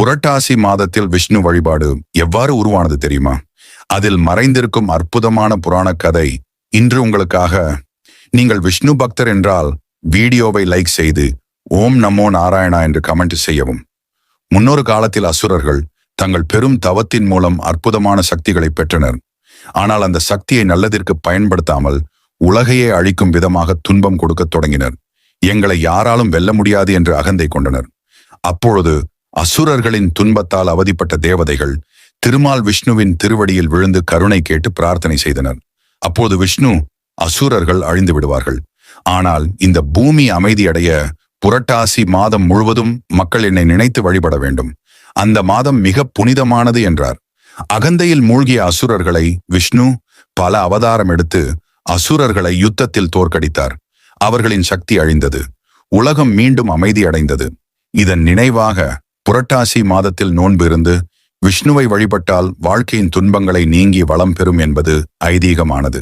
புரட்டாசி மாதத்தில் விஷ்ணு வழிபாடு எவ்வாறு உருவானது தெரியுமா? அதில் மறைந்திருக்கும் அற்புதமான புராணக் கதை இன்று உங்களுக்காக. நீங்கள் விஷ்ணு பக்தர் என்றால் வீடியோவை லைக் செய்து ஓம் நமோ நாராயணா என்று கமெண்ட் செய்யவும். முன்னொரு காலத்தில் அசுரர்கள் தங்கள் பெரும் தவத்தின் மூலம் அற்புதமான சக்திகளை பெற்றனர். ஆனால் அந்த சக்தியை நல்லதிற்கு பயன்படுத்தாமல் உலகையே அழிக்கும் விதமாக துன்பம் கொடுக்க தொடங்கினர். எங்களை யாராலும் வெல்ல முடியாது என்று அகந்தை கொண்டனர். அப்பொழுது அசுரர்களின் துன்பத்தால் அவதிப்பட்ட தேவதைகள் திருமால் விஷ்ணுவின் திருவடியில் விழுந்து கருணை கேட்டு பிரார்த்தனை செய்தனர். அப்போது விஷ்ணு அசுரர்கள் அழிந்து விடுவார்கள். ஆனால் இந்த பூமி அமைதியடைய புரட்டாசி மாதம் முழுவதும் மக்கள் என்னை நினைத்து வழிபட வேண்டும். அந்த மாதம் மிக புனிதமானது என்றார். அகந்தையில் மூழ்கிய அசுரர்களை விஷ்ணு பல அவதாரம் எடுத்து அசுரர்களை யுத்தத்தில் தோற்கடித்தார். அவர்களின் சக்தி அழிந்தது. உலகம் மீண்டும் அமைதியடைந்தது இதன் நினைவாக புரட்டாசி மாதத்தில் நோன்பு இருந்து விஷ்ணுவை வழிபட்டால் வாழ்க்கையின் துன்பங்களை நீங்கி வளம் பெறும் என்பது ஐதீகமானது.